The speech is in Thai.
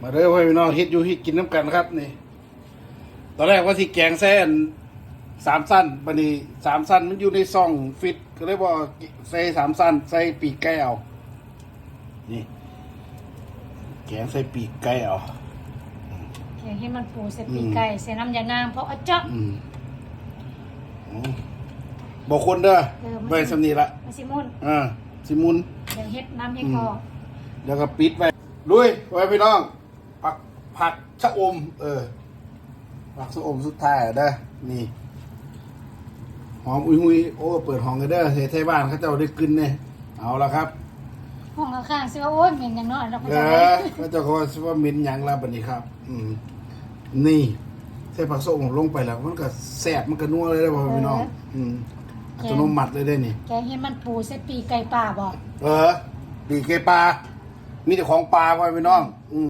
มาเด้อพ่อพี่น้องเฮ็ดอยู่เฮ็ดกินน้ำกันครับนี่ ตอนแรกว่าที่แกงแซ่นสามสั้นบัดนี้สามสั้นมันอยู่ในซองฟิตก็เลยบอกใส่สามสั้นใส่ปีกไก่เอา นี่ แกงใส่ปีกไก่เอาแกงให้มันปูใส่ปีกไก่ใส่น้ำยานางเพราะเอาเจาะอืมอืมบอกคนเด้อเออมันไว้สำนีละมาสิมุนอ่าสิมุนเดี๋ยวเฮ็ดน้ำให้คอแล้วก็ปิดไว้ลุยไว้พี่น้อง ผักผักชะอม เออ ผักชะอมสุดท้ายอะเด้อนี่ หอมอุ้ยหุยโอ้ เปิดห้องกันเด้อเทไทยบ้านเขาเจ้าได้กินเนี่ยเอาละครับ ห้องข้างๆสิว่าโอ้ยเหม็นอย่างน้อยเราก็เอจะอเขาเจ้าเขาว่ามินหยังละบัดนี้ครับ อืม นี่ใส่ผักชะอมลงไปแล้ว มันก็แซ่บมันก็นัวเลยได้อพ่อพี่น้อง อืมอัตโนมัติเลยได้อนี่ แกงให้มันปูใส่ปีกไก่ป่าบ่เออปีกไก่ปลา มีแต่ของปลาพ่อพี่น้องอืม